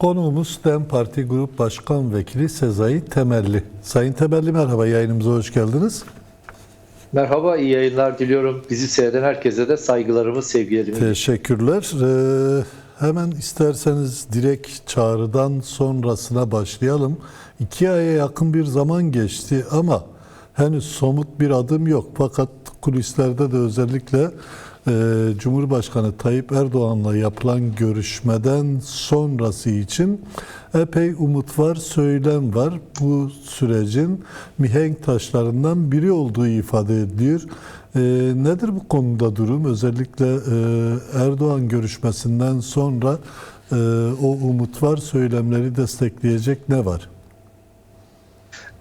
Konuğumuz DEM Parti Grup Başkan Vekili Sezai Temelli. Sayın Temelli merhaba yayınımıza hoş geldiniz. Merhaba, iyi yayınlar diliyorum. Bizi seyreden herkese de saygılarımı, sevgilerimi. Teşekkürler. Ee, hemen isterseniz direkt çağrıdan sonrasına başlayalım. İki aya yakın bir zaman geçti ama henüz somut bir adım yok. Fakat kulislerde de özellikle Cumhurbaşkanı Tayyip Erdoğan'la yapılan görüşmeden sonrası için epey umut var, söylem var. Bu sürecin mihenk taşlarından biri olduğu ifade ediliyor. E, nedir bu konuda durum? Özellikle e, Erdoğan görüşmesinden sonra e, o umut var, söylemleri destekleyecek ne var?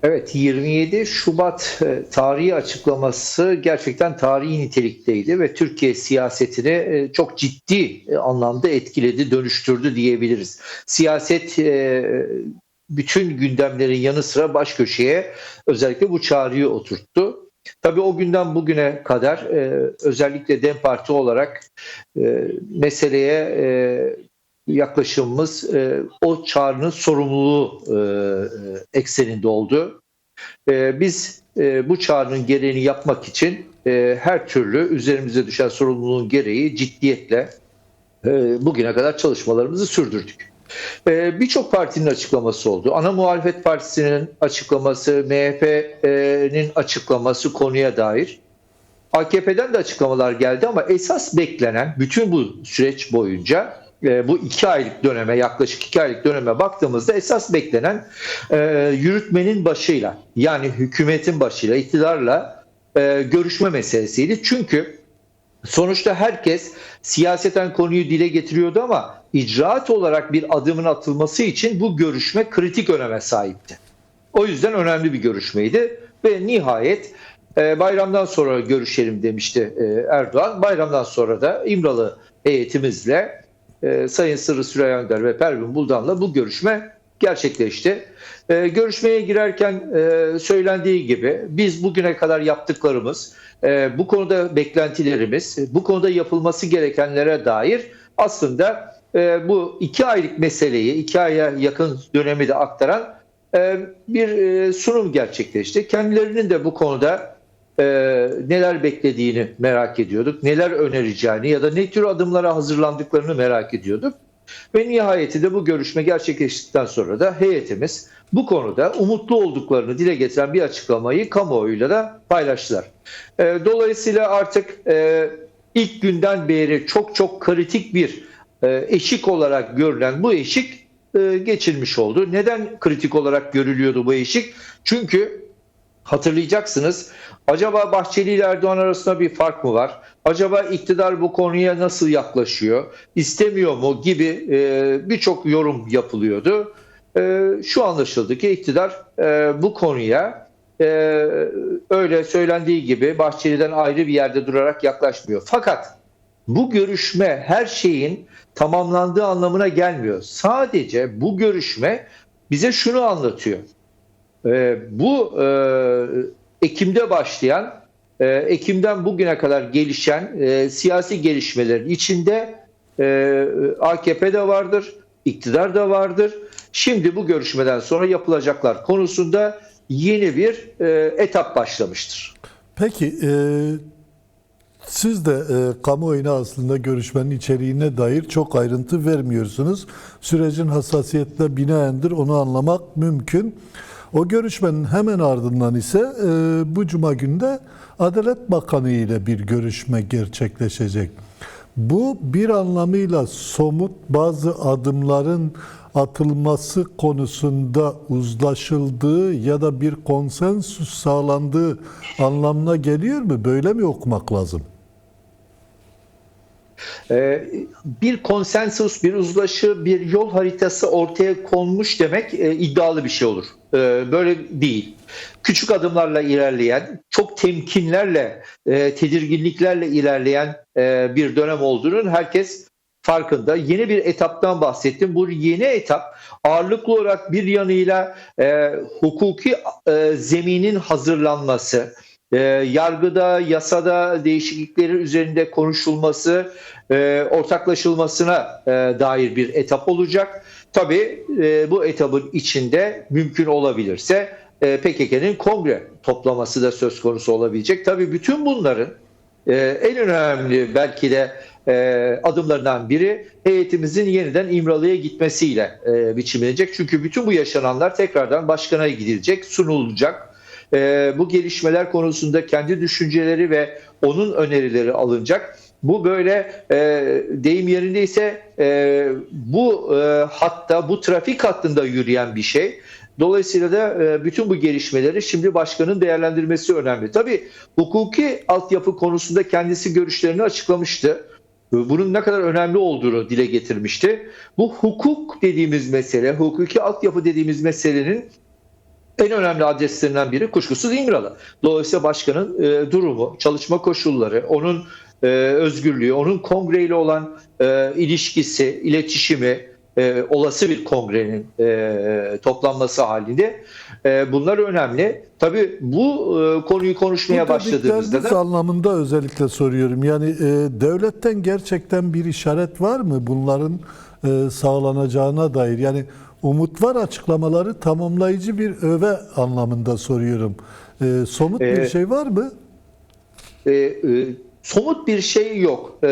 Evet, 27 Şubat e, tarihi açıklaması gerçekten tarihi nitelikteydi ve Türkiye siyasetini e, çok ciddi e, anlamda etkiledi, dönüştürdü diyebiliriz. Siyaset bütün gündemlerin yanı sıra baş köşeye özellikle bu çağrıyı oturttu. Tabii o günden bugüne kadar özellikle DEM Parti olarak meseleye yaklaşımımız e, o çağrının sorumluluğu e, e, ekseninde oldu. E, biz e, bu çağrının gereğini yapmak için e, her türlü üzerimize düşen sorumluluğun gereği ciddiyetle e, bugüne kadar çalışmalarımızı sürdürdük. E, Birçok partinin açıklaması oldu. Ana muhalefet partisinin açıklaması, MHP'nin açıklaması konuya dair. AKP'den de açıklamalar geldi ama esas beklenen bütün bu süreç boyunca e, bu iki aylık döneme yaklaşık iki aylık döneme baktığımızda esas beklenen e, yürütmenin başıyla yani hükümetin başıyla iktidarla e, görüşme meselesiydi. Çünkü sonuçta herkes siyaseten konuyu dile getiriyordu ama icraat olarak bir adımın atılması için bu görüşme kritik öneme sahipti. O yüzden önemli bir görüşmeydi ve nihayet e, bayramdan sonra görüşelim demişti e, Erdoğan. Bayramdan sonra da İmralı heyetimizle e, Sayın Sırrı Süreyya Önder ve Pervin Buldan'la bu görüşme gerçekleşti. E, görüşmeye girerken e, söylendiği gibi biz bugüne kadar yaptıklarımız, e, bu konuda beklentilerimiz, bu konuda yapılması gerekenlere dair aslında e, bu iki aylık meseleyi, iki aya yakın dönemi de aktaran e, bir e, sunum gerçekleşti. Kendilerinin de bu konuda e, neler beklediğini merak ediyorduk, neler önereceğini ya da ne tür adımlara hazırlandıklarını merak ediyorduk. Ve nihayetinde bu görüşme gerçekleştikten sonra da heyetimiz bu konuda umutlu olduklarını dile getiren bir açıklamayı kamuoyuyla da paylaştılar. E, dolayısıyla artık e, ilk günden beri çok çok kritik bir e, eşik olarak görülen bu eşik e, geçilmiş oldu. Neden kritik olarak görülüyordu bu eşik? Çünkü hatırlayacaksınız acaba Bahçeli ile Erdoğan arasında bir fark mı var? Acaba iktidar bu konuya nasıl yaklaşıyor? İstemiyor mu gibi e, birçok yorum yapılıyordu. E, şu anlaşıldı ki iktidar e, bu konuya e, öyle söylendiği gibi Bahçeli'den ayrı bir yerde durarak yaklaşmıyor. Fakat bu görüşme her şeyin tamamlandığı anlamına gelmiyor. Sadece bu görüşme bize şunu anlatıyor. E, bu e, Ekim'de başlayan, e, Ekim'den bugüne kadar gelişen e, siyasi gelişmelerin içinde e, AKP de vardır, iktidar da vardır. Şimdi bu görüşmeden sonra yapılacaklar konusunda yeni bir e, etap başlamıştır. Peki e, siz de e, kamuoyuna aslında görüşmenin içeriğine dair çok ayrıntı vermiyorsunuz. Sürecin hassasiyetle binaendir onu anlamak mümkün. O görüşmenin hemen ardından ise e, bu cuma günde Adalet Bakanı ile bir görüşme gerçekleşecek. Bu bir anlamıyla somut bazı adımların atılması konusunda uzlaşıldığı ya da bir konsensüs sağlandığı anlamına geliyor mu? Böyle mi okumak lazım? Ee, bir konsensus, bir uzlaşı, bir yol haritası ortaya konmuş demek e, iddialı bir şey olur. Ee, böyle değil. Küçük adımlarla ilerleyen, çok temkinlerle, e, tedirginliklerle ilerleyen e, bir dönem olduğunun herkes farkında. Yeni bir etaptan bahsettim. Bu yeni etap ağırlıklı olarak bir yanıyla hukuki zeminin hazırlanması, e, yargıda, yasada değişiklikleri üzerinde konuşulması, e, ortaklaşılmasına e, dair bir etap olacak. Tabii e, bu etapın içinde mümkün olabilirse e, PKK'nın kongre toplaması da söz konusu olabilecek. Tabii bütün bunların e, en önemli belki de e, adımlarından biri heyetimizin yeniden İmralı'ya gitmesiyle e, biçimlenecek. Çünkü bütün bu yaşananlar tekrardan başkana gidilecek, sunulacak. E, bu gelişmeler konusunda kendi düşünceleri ve onun önerileri alınacak. Bu böyle e, deyim yerindeyse e, bu e, hatta bu trafik hattında yürüyen bir şey. Dolayısıyla da e, bütün bu gelişmeleri şimdi başkanın değerlendirmesi önemli. Tabii hukuki altyapı konusunda kendisi görüşlerini açıklamıştı. Bunun ne kadar önemli olduğunu dile getirmişti. Bu hukuk dediğimiz mesele, hukuki altyapı dediğimiz meselenin en önemli adreslerinden biri kuşkusuz İmralı. Dolayısıyla başkanın e, durumu, çalışma koşulları, onun e, özgürlüğü, onun kongreyle olan e, ilişkisi, iletişimi, e, olası bir kongrenin e, toplanması halinde e, bunlar önemli. Tabii bu e, konuyu konuşmaya Bu başladığımızda da anlamında özellikle soruyorum. Yani e, devletten gerçekten bir işaret var mı bunların e, sağlanacağına dair? Yani umut var açıklamaları tamamlayıcı bir öve anlamında soruyorum. E, somut bir Ee, şey var mı? e, e, somut bir şey yok. E,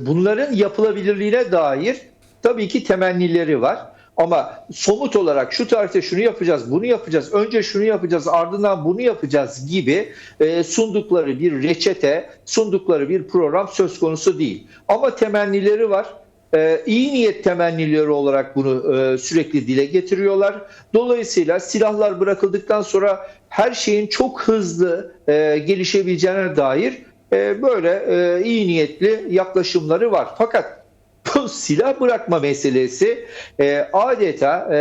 bunların yapılabilirliğine dair tabii ki temennileri var. Ama somut olarak şu tarihte şunu yapacağız, bunu yapacağız, önce şunu yapacağız, ardından bunu yapacağız gibi e, sundukları bir reçete, sundukları bir program söz konusu değil. Ama temennileri var. E, iyi niyet temennileri olarak bunu e, sürekli dile getiriyorlar. Dolayısıyla silahlar bırakıldıktan sonra her şeyin çok hızlı gelişebileceğine dair e, böyle e, iyi niyetli yaklaşımları var. Fakat bu silah bırakma meselesi e, adeta e,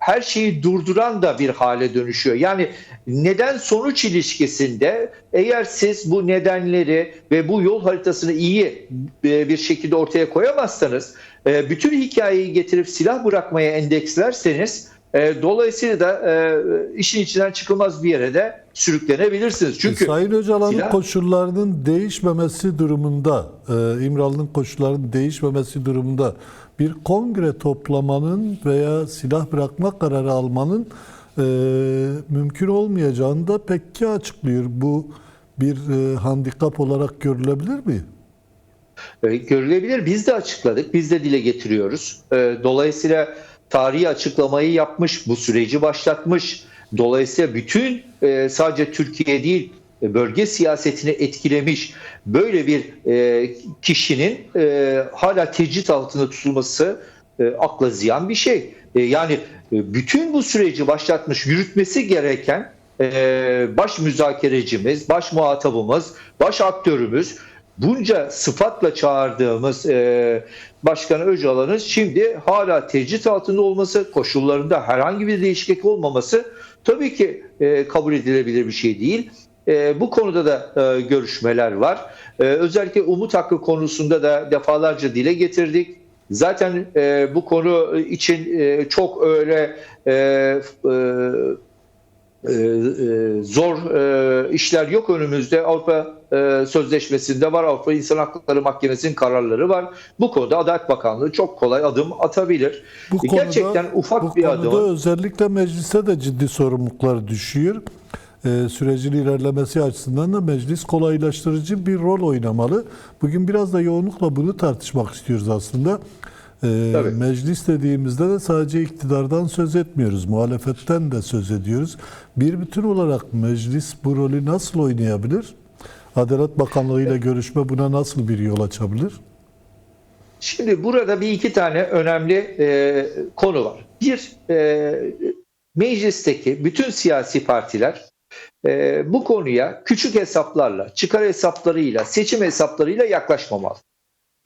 her şeyi durduran da bir hale dönüşüyor. Yani neden sonuç ilişkisinde eğer siz bu nedenleri ve bu yol haritasını iyi e, bir şekilde ortaya koyamazsanız e, bütün hikayeyi getirip silah bırakmaya endekslerseniz e, dolayısıyla da e, işin içinden çıkılmaz bir yere de sürüklenebilirsiniz. Çünkü E, Sayın Öcalan'ın silah- koşullarının değişmemesi durumunda, e, İmralı'nın koşullarının değişmemesi durumunda bir kongre toplamanın veya silah bırakma kararı almanın e, mümkün olmayacağını da pekki açıklıyor. Bu bir e, handikap olarak görülebilir mi? E, görülebilir. Biz de açıkladık, biz de dile getiriyoruz. E, Dolayısıyla tarihi açıklamayı yapmış, bu süreci başlatmış. Dolayısıyla bütün e, sadece Türkiye değil, e, bölge siyasetini etkilemiş böyle bir e, kişinin e, hala tecrit altında tutulması e, akla ziyan bir şey. E, yani e, bütün bu süreci başlatmış, yürütmesi gereken e, baş müzakerecimiz, baş muhatabımız, baş aktörümüz bunca sıfatla çağırdığımız e, Başkan Öcalan'ın şimdi hala tecrit altında olması, koşullarında herhangi bir değişiklik olmaması tabii ki e, kabul edilebilir bir şey değil. E, bu konuda da e, görüşmeler var. E, özellikle umut hakkı konusunda da defalarca dile getirdik. Zaten e, bu konu için e, çok öyle e, e, e, e, zor e, işler yok önümüzde. Avrupa e, Sözleşmesi'nde var. Avrupa İnsan Hakları Mahkemesi'nin kararları var. Bu konuda Adalet Bakanlığı çok kolay adım atabilir. Bu E, konuda, Gerçekten ufak bu bir konuda adım. özellikle meclise de ciddi sorumluluklar düşüyor. Ee, sürecin ilerlemesi açısından da meclis kolaylaştırıcı bir rol oynamalı. Bugün biraz da yoğunlukla bunu tartışmak istiyoruz aslında. Tabii. meclis dediğimizde de sadece iktidardan söz etmiyoruz, muhalefetten de söz ediyoruz. Bir bütün olarak meclis bu rolü nasıl oynayabilir? Adalet Bakanlığı ile görüşme buna nasıl bir yol açabilir? Şimdi burada bir iki tane önemli e, konu var. Bir, e, meclisteki bütün siyasi partiler e, bu konuya küçük hesaplarla, çıkar hesaplarıyla, seçim hesaplarıyla yaklaşmamalı.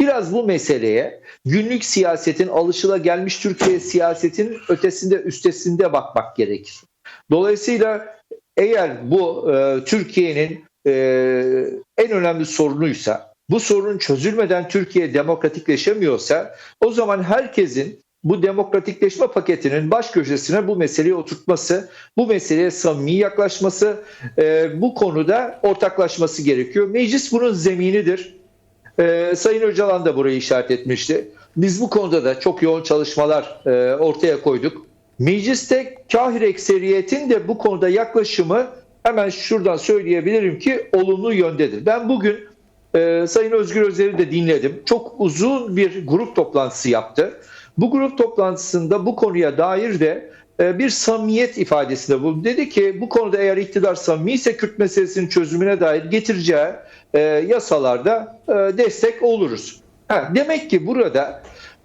Biraz bu meseleye günlük siyasetin alışılagelmiş Türkiye siyasetinin ötesinde üstesinde bakmak gerekir. Dolayısıyla eğer bu e, Türkiye'nin e, en önemli sorunuysa, bu sorun çözülmeden Türkiye demokratikleşemiyorsa o zaman herkesin bu demokratikleşme paketinin baş köşesine bu meseleyi oturtması, bu meseleye samimi yaklaşması, e, bu konuda ortaklaşması gerekiyor. Meclis bunun zeminidir. E, Sayın Öcalan da burayı işaret etmişti. Biz bu konuda da çok yoğun çalışmalar e, ortaya koyduk. Mecliste kahir ekseriyetin de bu konuda yaklaşımı hemen şuradan söyleyebilirim ki olumlu yöndedir. Ben bugün e, Sayın Özgür Özel'i de dinledim. Çok uzun bir grup toplantısı yaptı. Bu grup toplantısında bu konuya dair de e, bir samimiyet ifadesinde bulundu. Dedi ki bu konuda eğer iktidar samimi Kürt meselesinin çözümüne dair getireceği e, yasalarda e, destek oluruz. Ha, demek ki burada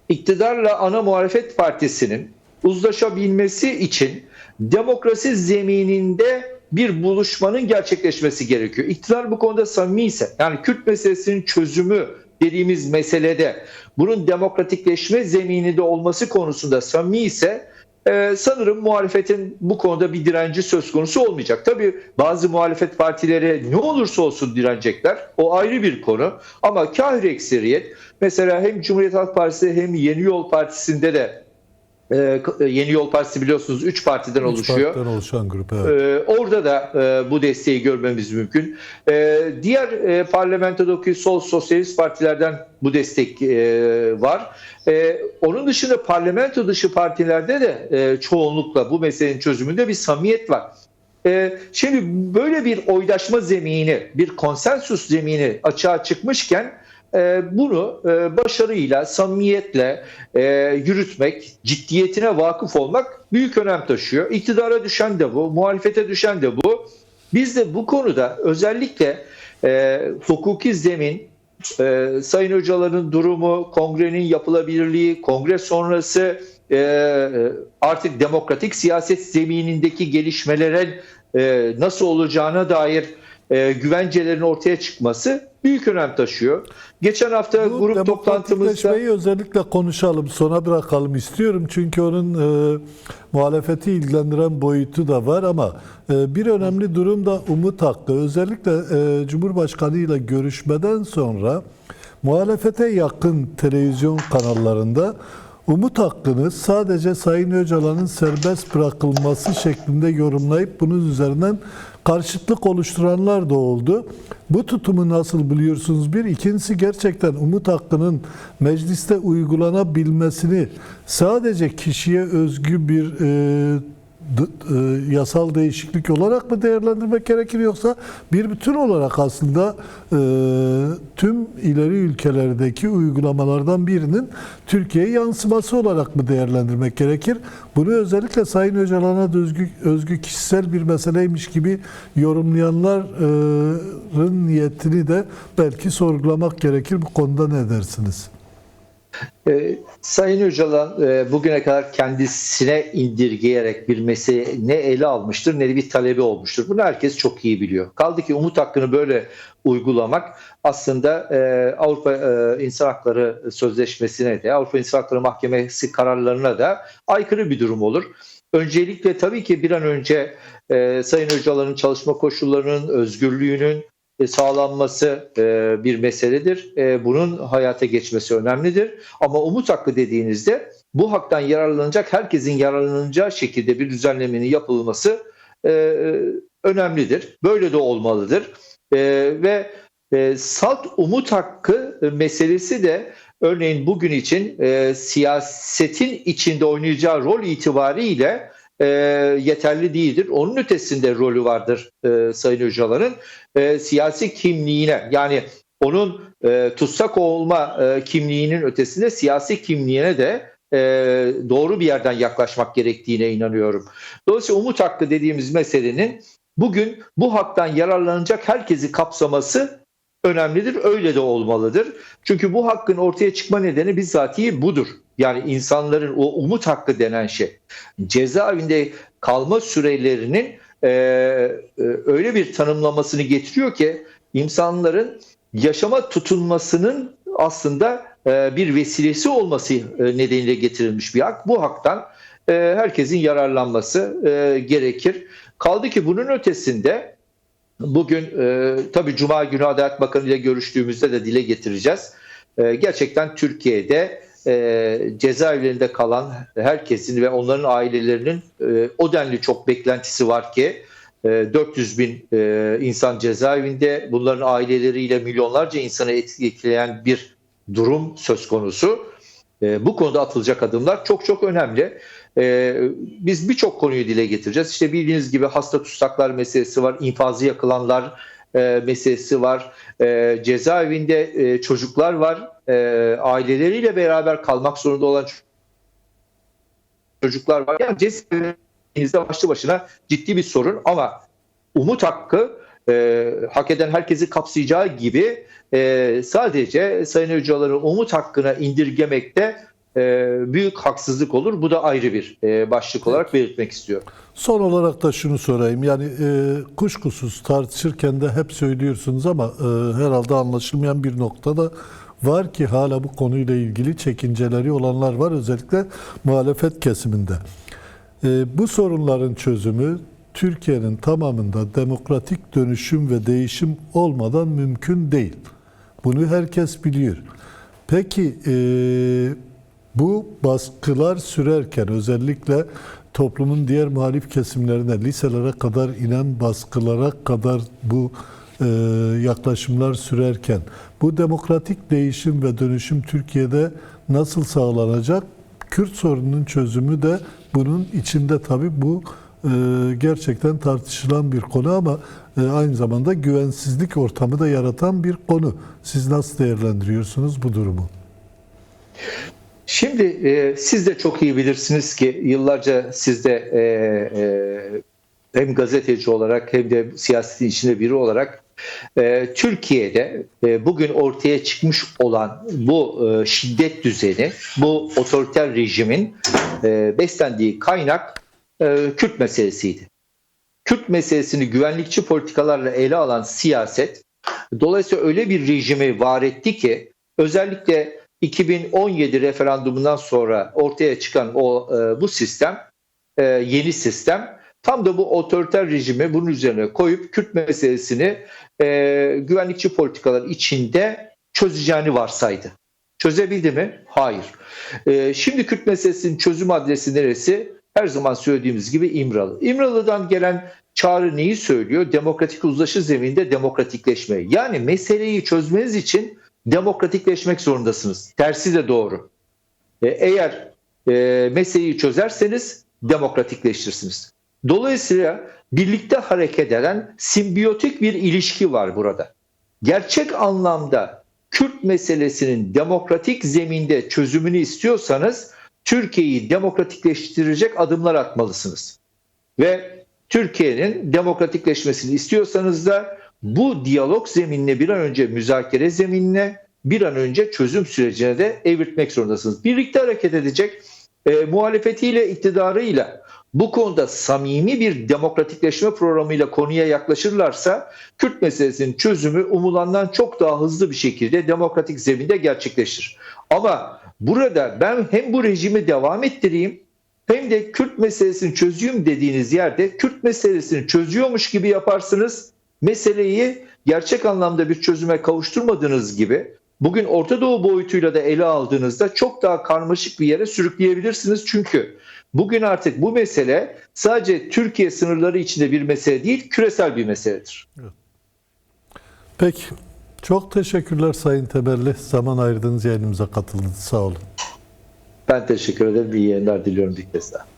iktidarla ana muhalefet partisinin uzlaşabilmesi için demokrasi zemininde bir buluşmanın gerçekleşmesi gerekiyor. İktidar bu konuda samimi ise yani Kürt meselesinin çözümü dediğimiz meselede bunun demokratikleşme zemininde olması konusunda samimi ise e, sanırım muhalefetin bu konuda bir direnci söz konusu olmayacak. Tabii bazı muhalefet partileri ne olursa olsun direnecekler. O ayrı bir konu. Ama kahir ekseriyet mesela hem Cumhuriyet Halk Partisi hem Yeni Yol Partisi'nde de e, Yeni Yol Partisi biliyorsunuz 3 partiden Üç oluşuyor. partiden oluşan grup. Evet. Ee, orada da e, bu desteği görmemiz mümkün. Ee, diğer e, parlamentodaki sol sosyalist partilerden bu destek e, var. E, onun dışında parlamento dışı partilerde de e, çoğunlukla bu meselenin çözümünde bir samimiyet var. E, şimdi böyle bir oydaşma zemini, bir konsensus zemini açığa çıkmışken bunu e, başarıyla, samimiyetle e, yürütmek, ciddiyetine vakıf olmak büyük önem taşıyor. İktidara düşen de bu, muhalefete düşen de bu. Biz de bu konuda özellikle e, hukuki zemin, e, Sayın Hocaların durumu, kongrenin yapılabilirliği, kongre sonrası artık demokratik siyaset zeminindeki gelişmelerin nasıl olacağına dair güvencelerin ortaya çıkması büyük önem taşıyor. Geçen hafta Bu grup toplantımızda özellikle konuşalım, sona bırakalım istiyorum. Çünkü onun e, muhalefeti ilgilendiren boyutu da var ama e, bir önemli durum da umut hakkı. Özellikle e, Cumhurbaşkanı ile görüşmeden sonra muhalefete yakın televizyon kanallarında umut hakkını sadece Sayın Öcalan'ın serbest bırakılması şeklinde yorumlayıp bunun üzerinden karşıtlık oluşturanlar da oldu. Bu tutumu nasıl buluyorsunuz? Bir. ikincisi gerçekten umut hakkının mecliste uygulanabilmesini sadece kişiye özgü bir e, yasal değişiklik olarak mı değerlendirmek gerekir yoksa bir bütün olarak aslında e, tüm ileri ülkelerdeki uygulamalardan birinin Türkiye'ye yansıması olarak mı değerlendirmek gerekir? Bunu özellikle Sayın Öcalan'a özgü, özgü kişisel bir meseleymiş gibi yorumlayanların niyetini de belki sorgulamak gerekir. Bu konuda ne dersiniz? Ee, Sayın Öcalan e, bugüne kadar kendisine indirgeyerek bir mesele ne ele almıştır ne de bir talebi olmuştur. Bunu herkes çok iyi biliyor. Kaldı ki umut hakkını böyle uygulamak aslında e, Avrupa e, İnsan Hakları Sözleşmesi'ne de Avrupa İnsan Hakları Mahkemesi kararlarına da aykırı bir durum olur. Öncelikle tabii ki bir an önce e, Sayın Öcalan'ın çalışma koşullarının, özgürlüğünün e, sağlanması e, bir meseledir. E, Bunun hayata geçmesi önemlidir. Ama umut hakkı dediğinizde bu haktan yararlanacak herkesin yararlanacağı şekilde bir düzenlemenin yapılması e, önemlidir. Böyle de olmalıdır. E, Ve e, salt umut hakkı e, meselesi de örneğin bugün için e, siyasetin içinde oynayacağı rol itibariyle e, yeterli değildir. Onun ötesinde rolü vardır e, Sayın Öcalan'ın e, siyasi kimliğine yani onun e, tutsak olma e, kimliğinin ötesinde siyasi kimliğine de e, doğru bir yerden yaklaşmak gerektiğine inanıyorum. Dolayısıyla umut hakkı dediğimiz meselenin bugün bu haktan yararlanacak herkesi kapsaması önemlidir. Öyle de olmalıdır. Çünkü bu hakkın ortaya çıkma nedeni bizzatihi budur. Yani insanların o umut hakkı denen şey cezaevinde kalma sürelerinin e, e, öyle bir tanımlamasını getiriyor ki insanların yaşama tutunmasının aslında e, bir vesilesi olması nedeniyle getirilmiş bir hak. Bu haktan e, herkesin yararlanması e, gerekir. Kaldı ki bunun ötesinde bugün e, tabii Cuma günü Adalet Bakanı ile görüştüğümüzde de dile getireceğiz. E, gerçekten Türkiye'de e, cezaevlerinde kalan herkesin ve onların ailelerinin e, o denli çok beklentisi var ki e, 400 bin e, insan cezaevinde bunların aileleriyle milyonlarca insanı etkileyen bir durum söz konusu. E, bu konuda atılacak adımlar çok çok önemli. E, biz birçok konuyu dile getireceğiz. İşte bildiğiniz gibi hasta tutsaklar meselesi var, infazı yakılanlar e, meselesi var, e, cezaevinde e, çocuklar var, e, aileleriyle beraber kalmak zorunda olan çocuklar var. Yani cezaevinizde başlı başına ciddi bir sorun ama umut hakkı e, hak eden herkesi kapsayacağı gibi e, sadece Sayın Öcalan'ın umut hakkına indirgemekte e, büyük haksızlık olur. Bu da ayrı bir e, başlık olarak belirtmek istiyorum. Son olarak da şunu sorayım. Yani e, kuşkusuz tartışırken de hep söylüyorsunuz ama e, herhalde anlaşılmayan bir nokta da var ki hala bu konuyla ilgili çekinceleri olanlar var özellikle muhalefet kesiminde. E, bu sorunların çözümü Türkiye'nin tamamında demokratik dönüşüm ve değişim olmadan mümkün değil. Bunu herkes biliyor. Peki e, bu baskılar sürerken özellikle toplumun diğer muhalif kesimlerine, liselere kadar inen baskılara kadar bu e, yaklaşımlar sürerken bu demokratik değişim ve dönüşüm Türkiye'de nasıl sağlanacak? Kürt sorununun çözümü de bunun içinde tabii bu e, gerçekten tartışılan bir konu ama e, aynı zamanda güvensizlik ortamı da yaratan bir konu. Siz nasıl değerlendiriyorsunuz bu durumu? Şimdi e, siz de çok iyi bilirsiniz ki yıllarca siz de e, e, hem gazeteci olarak hem de siyasetin içinde biri olarak e, Türkiye'de e, bugün ortaya çıkmış olan bu e, şiddet düzeni, bu otoriter rejimin e, beslendiği kaynak e, Kürt meselesiydi. Kürt meselesini güvenlikçi politikalarla ele alan siyaset dolayısıyla öyle bir rejimi var etti ki özellikle 2017 referandumundan sonra ortaya çıkan o e, bu sistem e, yeni sistem tam da bu otoriter rejimi bunun üzerine koyup Kürt meselesini e, güvenlikçi politikalar içinde çözeceğini varsaydı. Çözebildi mi? Hayır. E, şimdi Kürt meselesinin çözüm adresi neresi? Her zaman söylediğimiz gibi İmralı. İmralı'dan gelen çağrı neyi söylüyor? Demokratik uzlaşı zeminde demokratikleşme. Yani meseleyi çözmeniz için demokratikleşmek zorundasınız. Tersi de doğru. E, eğer e, meseleyi çözerseniz demokratikleştirirsiniz. Dolayısıyla birlikte hareket eden simbiyotik bir ilişki var burada. Gerçek anlamda Kürt meselesinin demokratik zeminde çözümünü istiyorsanız Türkiye'yi demokratikleştirecek adımlar atmalısınız. Ve Türkiye'nin demokratikleşmesini istiyorsanız da bu diyalog zeminine bir an önce müzakere zeminine bir an önce çözüm sürecine de evirtmek zorundasınız. Birlikte hareket edecek e, muhalefetiyle iktidarıyla bu konuda samimi bir demokratikleşme programıyla konuya yaklaşırlarsa Kürt meselesinin çözümü umulandan çok daha hızlı bir şekilde demokratik zeminde gerçekleşir. Ama burada ben hem bu rejimi devam ettireyim hem de Kürt meselesini çözeyim dediğiniz yerde Kürt meselesini çözüyormuş gibi yaparsınız. Meseleyi gerçek anlamda bir çözüme kavuşturmadığınız gibi bugün Orta Doğu boyutuyla da ele aldığınızda çok daha karmaşık bir yere sürükleyebilirsiniz. Çünkü bugün artık bu mesele sadece Türkiye sınırları içinde bir mesele değil, küresel bir meseledir. Peki. Çok teşekkürler Sayın Teberli. Zaman ayırdığınız yayınımıza katıldınız. Sağ olun. Ben teşekkür ederim. İyi yayınlar diliyorum bir kez daha.